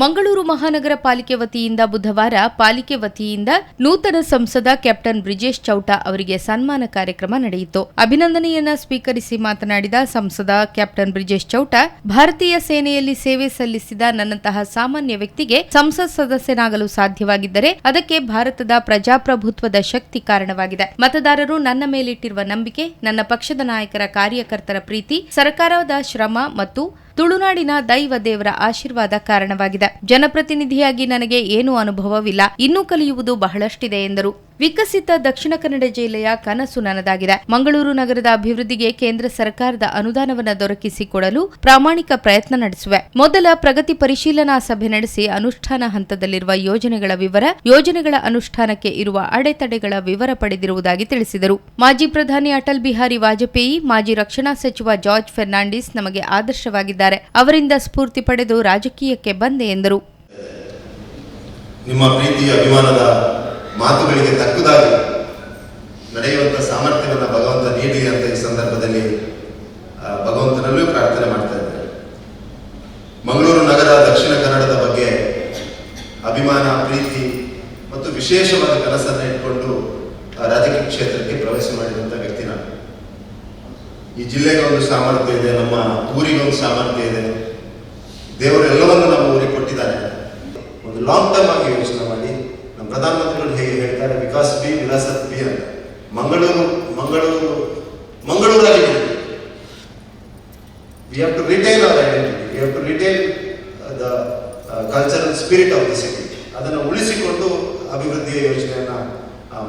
ಮಂಗಳೂರು ಮಹಾನಗರ ಪಾಲಿಕೆ ವತಿಯಿಂದ ಬುಧವಾರ ಪಾಲಿಕೆ ವತಿಯಿಂದ ನೂತನ ಸಂಸದ ಕ್ಯಾಪ್ಟನ್ ಬ್ರಿಜೇಶ್ ಚೌಟ ಅವರಿಗೆ ಸನ್ಮಾನ ಕಾರ್ಯಕ್ರಮ ನಡೆಯಿತು. ಅಭಿನಂದನೆಯನ್ನ ಸ್ವೀಕರಿಸಿ ಮಾತನಾಡಿದ ಸಂಸದ ಕ್ಯಾಪ್ಟನ್ ಬ್ರಿಜೇಶ್ ಚೌಟ, ಭಾರತೀಯ ಸೇನೆಯಲ್ಲಿ ಸೇವೆ ಸಲ್ಲಿಸಿದ ನನ್ನಂತಹ ಸಾಮಾನ್ಯ ವ್ಯಕ್ತಿಗೆ ಸಂಸತ್ ಸದಸ್ಯನಾಗಲು ಸಾಧ್ಯವಾಗಿದ್ದರೆ ಅದಕ್ಕೆ ಭಾರತದ ಪ್ರಜಾಪ್ರಭುತ್ವದ ಶಕ್ತಿ ಕಾರಣವಾಗಿದೆ. ಮತದಾರರು ನನ್ನ ಮೇಲಿಟ್ಟಿರುವ ನಂಬಿಕೆ, ನನ್ನ ಪಕ್ಷದ ನಾಯಕರ ಕಾರ್ಯಕರ್ತರ ಪ್ರೀತಿ, ಸರ್ಕಾರದ ಶ್ರಮ ಮತ್ತು ತುಳುನಾಡಿನ ದೈವ ದೇವರ ಆಶೀರ್ವಾದ ಕಾರಣವಾಗಿದೆ. ಜನಪ್ರತಿನಿಧಿಯಾಗಿ ನನಗೆ ಏನೂ ಅನುಭವವಿಲ್ಲ. ಇನ್ನೂ ಕಲಿಯುವುದು ಬಹಳಷ್ಟಿದೆ ಎಂದರು. ವಿಕಸಿತ ದಕ್ಷಿಣ ಕನ್ನಡ ಜಿಲ್ಲೆಯ ಕನಸು ನನದಾಗಿದೆ. ಮಂಗಳೂರು ನಗರದ ಅಭಿವೃದ್ಧಿಗೆ ಕೇಂದ್ರ ಸರ್ಕಾರದ ಅನುದಾನವನ್ನು ದೊರಕಿಸಿಕೊಡಲು ಪ್ರಾಮಾಣಿಕ ಪ್ರಯತ್ನ ನಡೆಸುವೆ. ಮೊದಲ ಪ್ರಗತಿ ಪರಿಶೀಲನಾ ಸಭೆ ನಡೆಸಿ ಅನುಷ್ಠಾನ ಹಂತದಲ್ಲಿರುವ ಯೋಜನೆಗಳ ವಿವರ, ಯೋಜನೆಗಳ ಅನುಷ್ಠಾನಕ್ಕೆ ಇರುವ ಅಡೆತಡೆಗಳ ವಿವರ ಪಡೆದಿರುವುದಾಗಿ ತಿಳಿಸಿದರು. ಮಾಜಿ ಪ್ರಧಾನಿ ಅಟಲ್ ಬಿಹಾರಿ ವಾಜಪೇಯಿ, ಮಾಜಿ ರಕ್ಷಣಾ ಸಚಿವ ಜಾರ್ಜ್ ಫೆರ್ನಾಂಡಿಸ್ ನಮಗೆ ಆದರ್ಶವಾಗಿದ್ದಾರೆ. ಅವರಿಂದ ಸ್ಫೂರ್ತಿ ಪಡೆದು ರಾಜಕೀಯಕ್ಕೆ ಬಂದೆ ಎಂದರು. ನಿಮ್ಮ ಪ್ರೀತಿ ಅಭಿಮಾನದ ಮಾತುಗಳಿಗೆ ತಕ್ಕುದಾಗಿ ನಡೆಯುವಂಥ ಸಾಮರ್ಥ್ಯವನ್ನು ಭಗವಂತ ನೀಡಿ ಅಂತ ಈ ಸಂದರ್ಭದಲ್ಲಿ ಭಗವಂತನಲ್ಲೂ ಪ್ರಾರ್ಥನೆ ಮಾಡ್ತಾ ಇದ್ದಾರೆ. ಮಂಗಳೂರು ನಗರ ದಕ್ಷಿಣ ಕನ್ನಡದ ಬಗ್ಗೆ ಅಭಿಮಾನ, ಪ್ರೀತಿ ಮತ್ತು ವಿಶೇಷವಾದ ಕನಸನ್ನು ಇಟ್ಕೊಂಡು ರಾಜಕೀಯ ಕ್ಷೇತ್ರಕ್ಕೆ ಪ್ರವೇಶ ಮಾಡಿದಂತ ವ್ಯಕ್ತಿ ನಾನು. ಈ ಜಿಲ್ಲೆಗೆ ಒಂದು ಸಾಮರ್ಥ್ಯ ಇದೆ, ನಮ್ಮ ಊರಿಗೆ ಒಂದು ಸಾಮರ್ಥ್ಯ ಇದೆ. ದೇವರು ಎಲ್ಲವನ್ನು ನಮ್ಮ ಊರಿಗೆ ಕೊಟ್ಟಿದ್ದಾರೆ. ಒಂದು ಲಾಂಗ್ ಟರ್ಮ್ ಆಗಿ ಪ್ರಧಾನಮಂತ್ರಿಗಳು ಹೇಗೆ ಹೇಳ್ತಾರೆ? ವಿಕಾಸ್ ಬಿ ವಿಲಾಸತ್ ಬಿ ಅಂತ Mangaluru Mangaluru ಮಂಗಳೂರಾಗಿ we have to retain our identity we have to retain the cultural spirit of the city ಅದನ್ನು ಉಳಿಸಿಕೊಂಡು ಅಭಿವೃದ್ಧಿಯ ಯೋಜನೆಯನ್ನು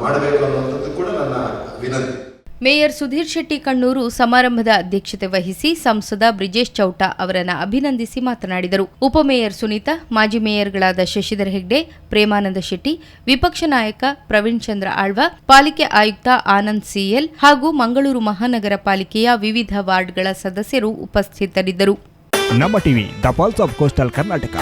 ಮಾಡಬೇಕು ಅನ್ನುವಂಥದ್ದು ಕೂಡ ನನ್ನ ವಿನಂತಿ. ಮೇಯರ್ ಸುಧೀರ್ ಶೆಟ್ಟಿ ಕಣ್ಣೂರು ಸಮಾರಂಭದ ಅಧ್ಯಕ್ಷತೆ ವಹಿಸಿ ಸಂಸದ ಬ್ರಿಜೇಶ್ ಚೌಟ ಅವರನ್ನು ಅಭಿನಂದಿಸಿ ಮಾತನಾಡಿದರು. ಉಪಮೇಯರ್ ಸುನೀತಾ, ಮಾಜಿ ಮೇಯರ್ಗಳಾದ ಶಶಿಧರ್ ಹೆಗ್ಡೆ, ಪ್ರೇಮಾನಂದ ಶೆಟ್ಟಿ, ವಿಪಕ್ಷ ನಾಯಕ ಪ್ರವೀಣ್ ಚಂದ್ರ ಆಳ್ವ, ಪಾಲಿಕೆ ಆಯುಕ್ತ ಆನಂದ್ ಸಿಎಲ್ ಹಾಗೂ ಮಂಗಳೂರು ಮಹಾನಗರ ಪಾಲಿಕೆಯ ವಿವಿಧ ವಾರ್ಡ್ಗಳ ಸದಸ್ಯರು ಉಪಸ್ಥಿತರಿದ್ದರು. Namma TV the of coastal Karnataka.